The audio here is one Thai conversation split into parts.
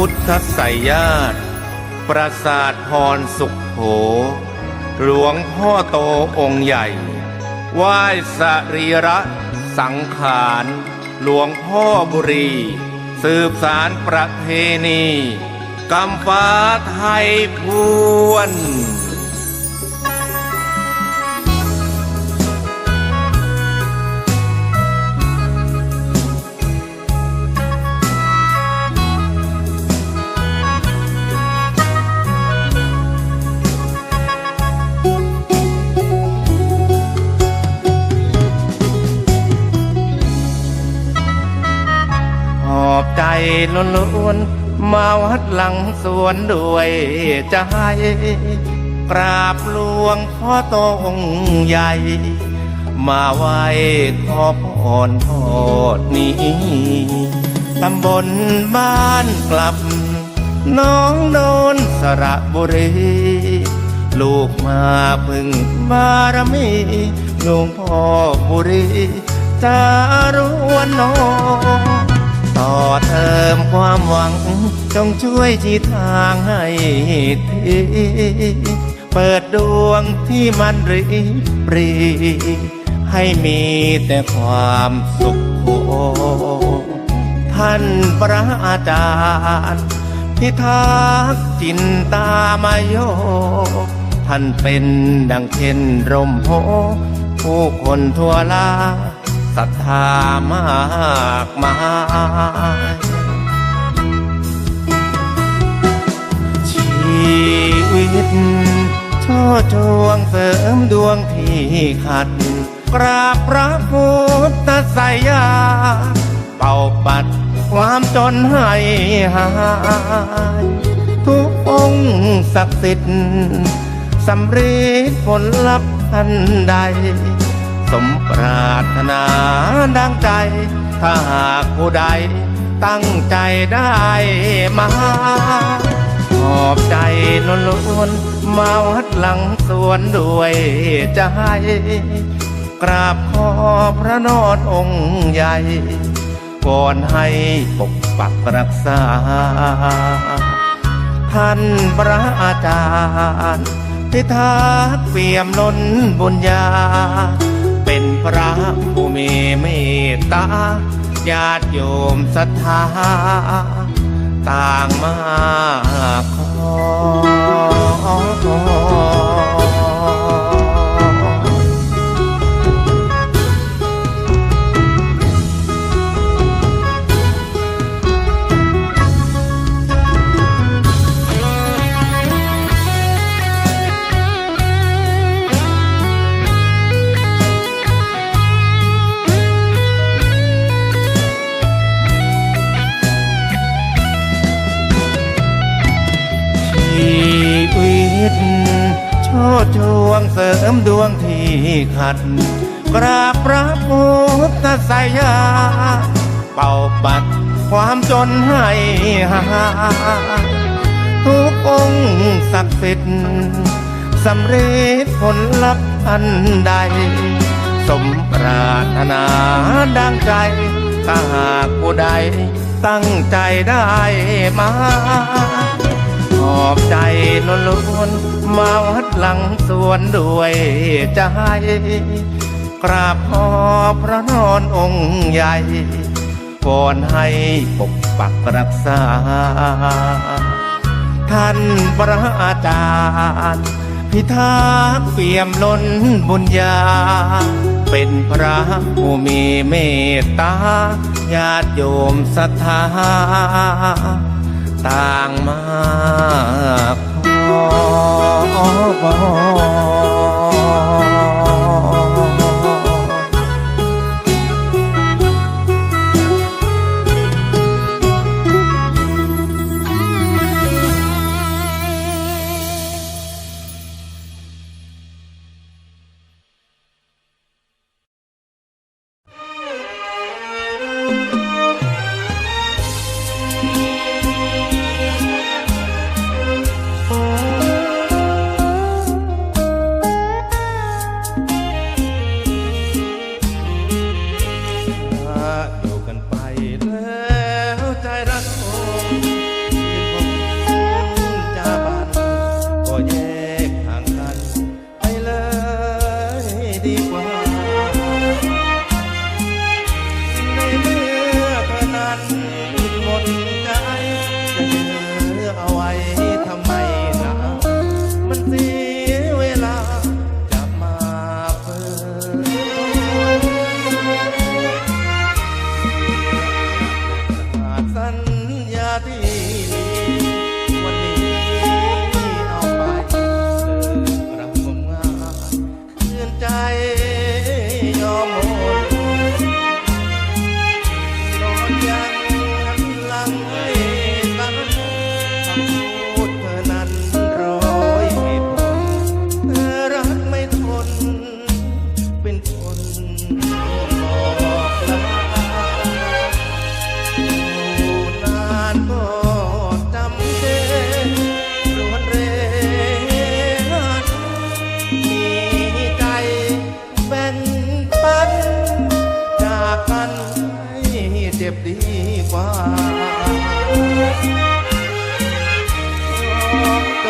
พุทธไสยญาติปราสาทพรสุขโข หลวงพ่อโตองค์ใหญ่ ไหว้สรีระสังขาร หลวงพ่อบุรี สืบสารประเพณีกำฟ้าไทยพวน ล้นล้วนมาวัดหลังสวนด้วยใจกราบหลวงพ่อโตองค์ใหญ่ มาไหว้ขอพรทอดนี้ตำบลบ้านกลับ น้องโดนสระบุรี ลูกมาพึ่งบารมีหลวงพ่อบุรีจารวนน้อง เติมความหวัง จงช่วยชี้ทางให้ทีเปิดดวงที่มันรีปรี ให้มีแต่ความสุขโท่านพระอาจารย์ พิทักษ์จินตามายโยท่านเป็นดังเช่นร่มโพผู้คนทั่วลา ศรัทธามากมายชีวิตช่อจวงเสริมดวงที่ขัด กราบพระพุทธสยา เป่าปัดความจนให้หาย ทุกองค์ศักดิ์สิทธิ์สำเร็จผลลัพธ์ทันใด สมปรารถนาดังใจ ถ้าหากผู้ใดตั้งใจได้มาขอบใจล้นล้นมาวัดหลังสวนด้วยใจ กราบขอพระนอนองค์ใหญ่ ก่อนให้ปกปักรักษา ท่านพระอาจารย์พิทักเปี่ยมล้นบุญญา พระผู้มีเมตตาญาติโยมศรัทธา ต่างมาขอ ช่วงเสริมดวงที่ขัด กราบพระพุทธสยา เป่าปัดความจนให้หาทุกองค์ศักดิ์สิทธิ์สำเร็จผลลัพธ์อันใด สมปรารถนาดังใจถ้าหากผู้ใดตั้งใจได้มา อบใจลนล้วนมาวัดหลังสวนด้วยใจ กราบขอพระนอนองค์ใหญ่ก่อนให้ปกปักรักษา ท่านพระอาจารย์ พิทักษ์เปี่ยมล้นบุญญา เป็นพระผู้มีเมตตาญาติโยมศรัทธา ต่างมากพอ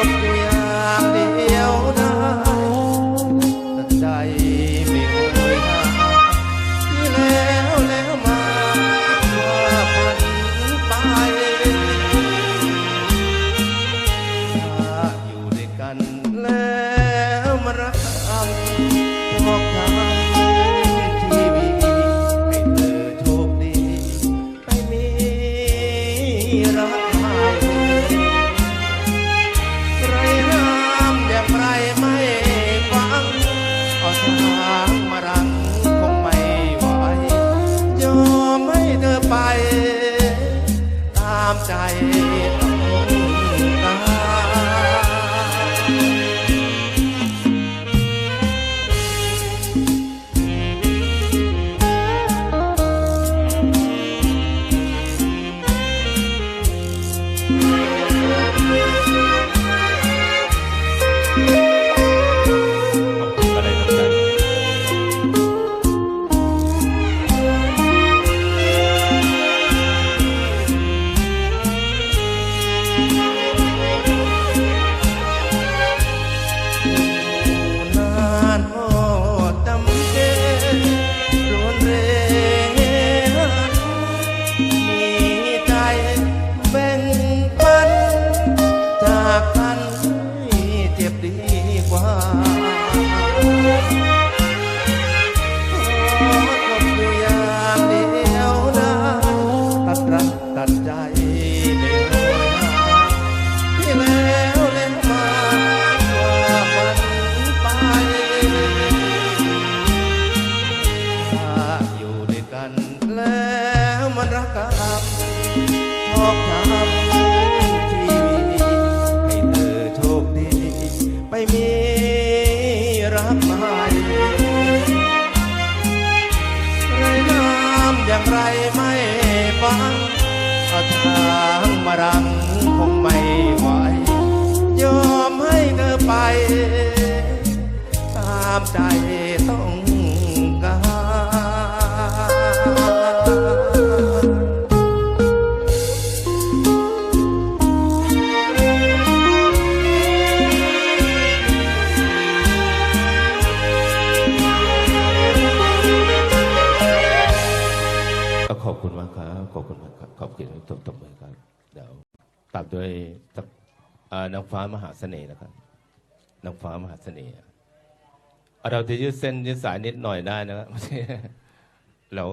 Yeah. มรังคงไม่ไหวยอมให้เธอไป ตามใจต้องขอบคุณมากครับ ขอบคุณมากครับ ขอบคุณทุกท่าน ตัด้วยนางฟ้ามหาเสน่ห์นะครับนางฟ้ามหาเสน่ห์เราจะยืดเส้นยืดสายนิดหน่อยได้นะครับแล้ว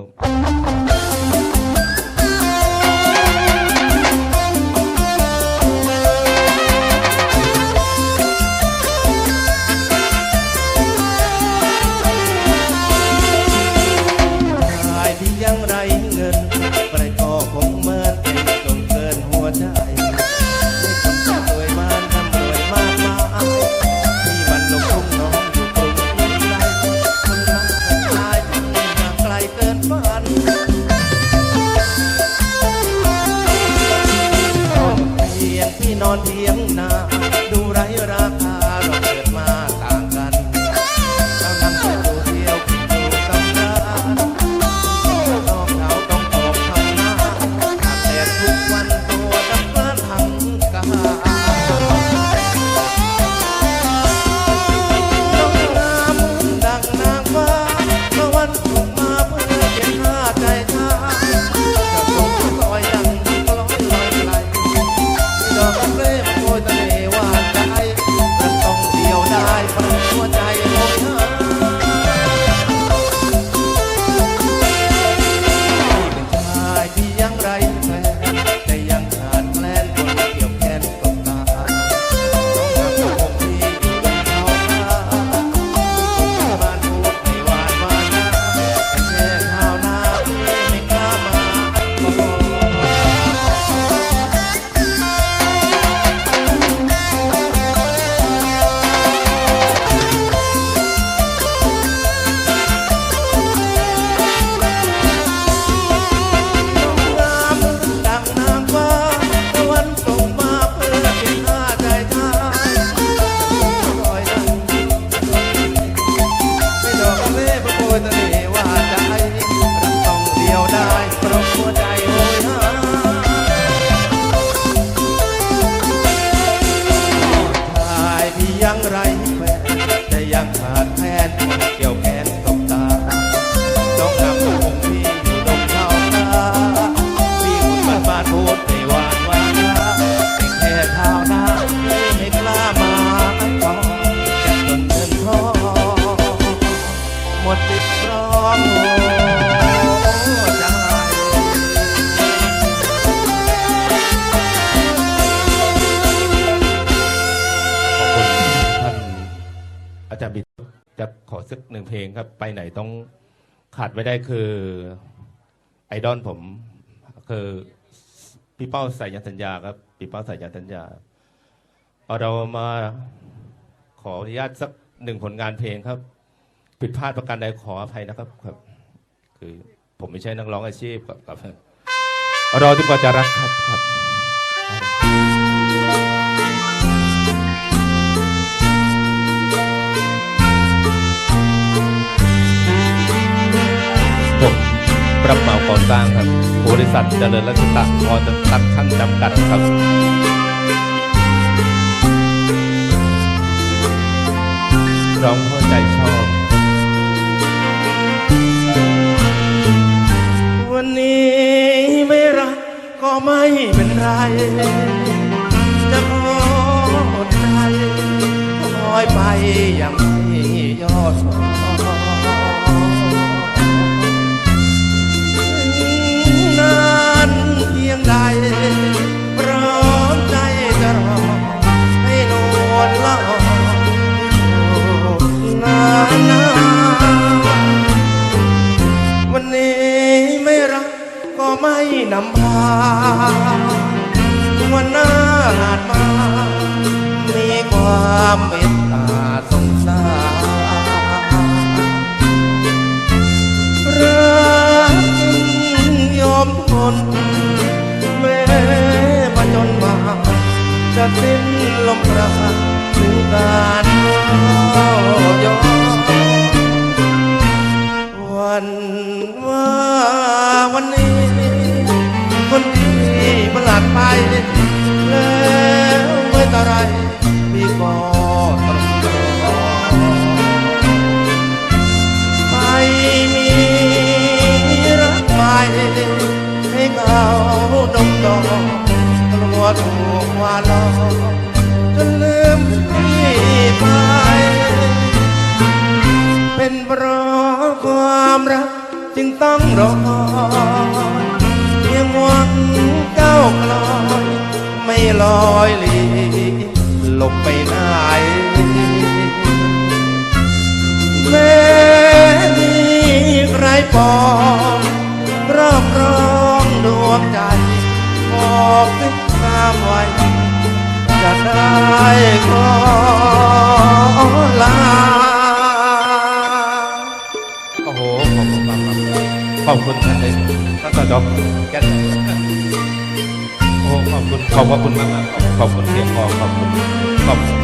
ไม่ได้คือไอดอลผม คือพี่เป้าสายยันสัญญาครับพี่เป้าสายยันสัญญาเอาเรามาขออนุญาตสักหนึ่งผลงานเพลงครับ ผิดพลาดประการใดขออภัยนะครับครับ คือผมไม่ใช่นักร้องอาชีพครับครับรอที่กว่าจะรักครับครับ รับเหมาก่อสร้างครับ บริษัทเจริญรัชตะพอจะตั้งช่างจำกัดครับ ร้องเพราใจชอบ วันนี้ไม่รักก็ไม่เป็นไร จะขออดใจคอยไปอย่างไม่ย่อท้อ จึงต้องรอเพียงหวังเก้าลอยไม่ลอยลีหลบไปไหนแม้มีใครปองรอบรองดวงใจบอกถึงความไว้จะได้ขอลา ขอบคุณครับขอบคุณท่านเลยท่านต่อจอบแก้นโอ้ขอบคุณขอบพระคุณมากมากๆขอบคุณเสียงพอขอบคุณขอบคุณ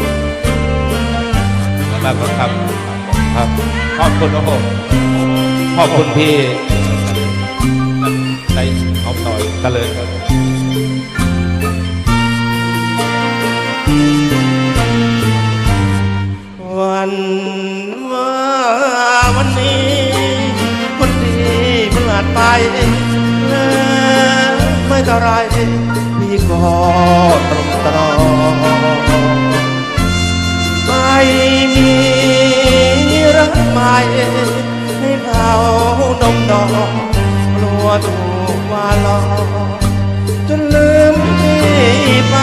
มากครับครับขอบคุณโอ้โหขอบคุณพี่ในเอาต่อยตะเลย ไม่เท่าไรพี่ก็ตรงตรองไม่มีรักใหม่ให้เขาดมดองกลัวถูกว่าหลอกจนลืมพี่ไป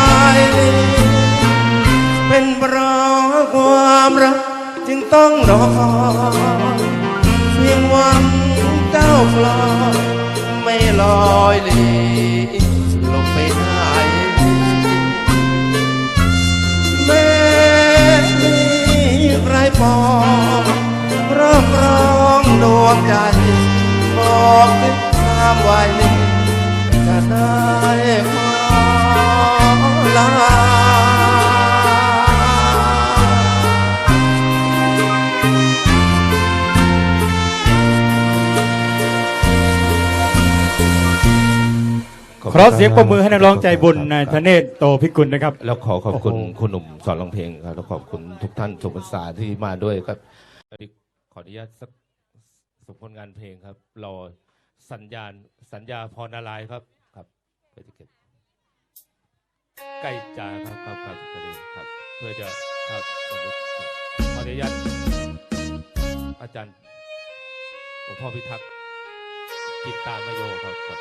เป็นเพราะความรักจึงต้องรอเพียงหวังเจ้า กลอยไม่ลอยหลีลงไปไหนแม้มีใครปองรอบรองดวงใจบอกถึงความไวจะได้ขอลา ขอเสียงปรบมือให้นักร้องใจบุญนายธเนศโตพิกุลนะครับ แล้วขอขอบคุณคุณหนุ่มสอนร้องเพลงครับแล้วขอบคุณทุกท่านสุภาษาที่มาด้วยครับขออนุญาตสักสุผลงานเพลงครับรอสัญญาณสัญญาพรนารายครับครับเพื่อจะเก็บใกล้จาครับครับครับครับ เพื่อจะครับขออนุญาตอาจารย์หลวงพ่อพิทักษ์จิตตามโยครับครับ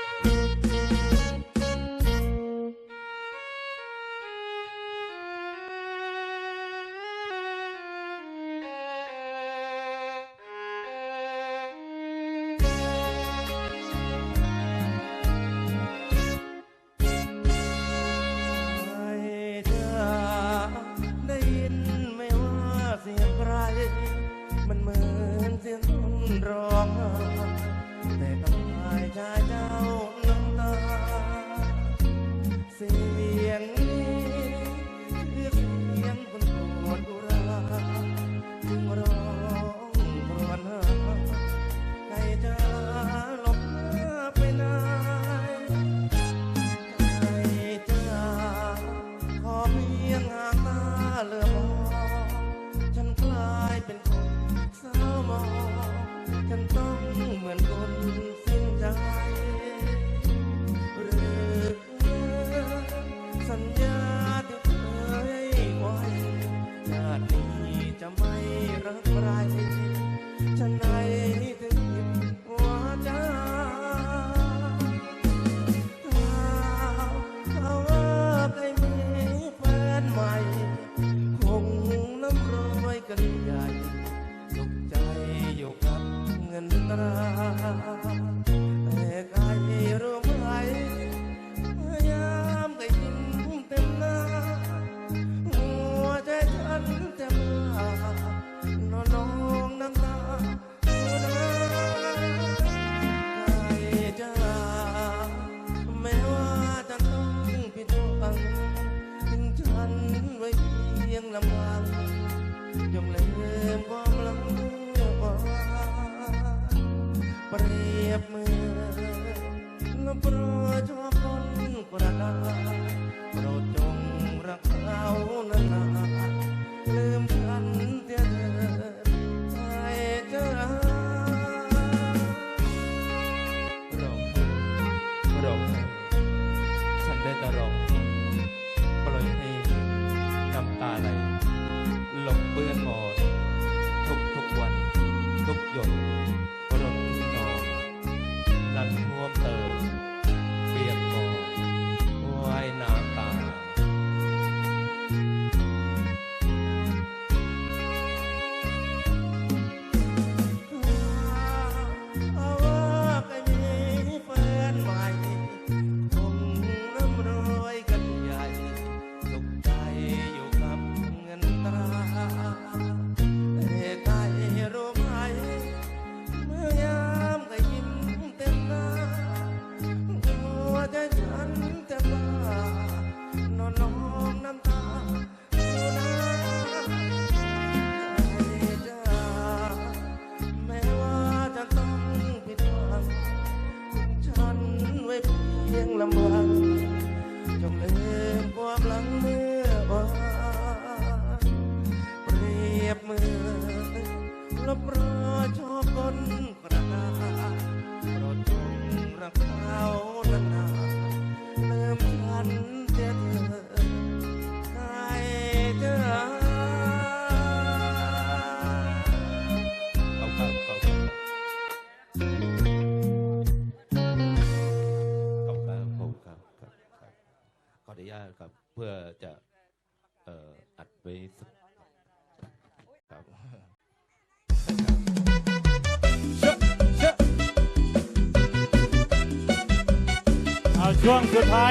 ជាប់គុណប្រដាប្រចង់រក្សា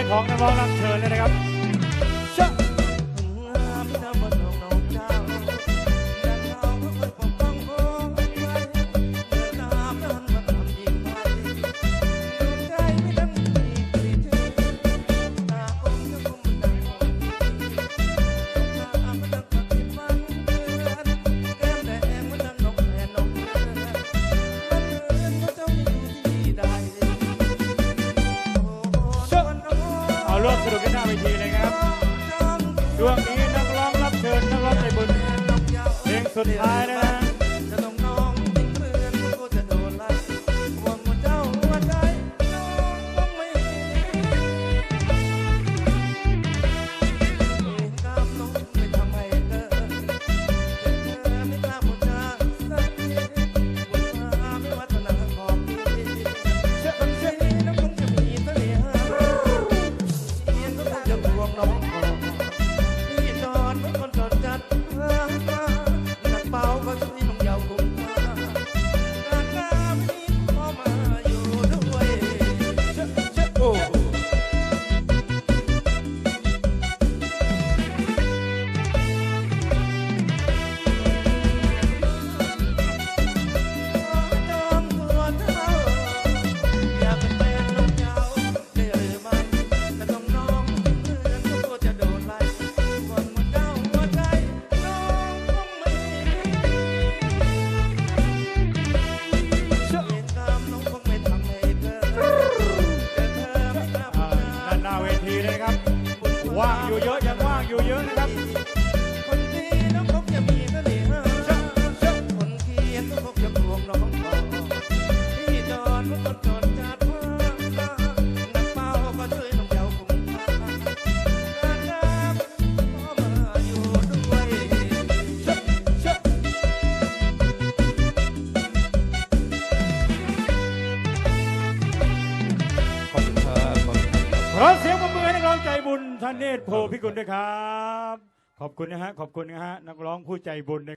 ของนักร้องรับเชิญเลยนะครับ ด้วยครับ ขอบคุณนะฮะ ขอบคุณนะฮะ นักร้องผู้ใจบุญ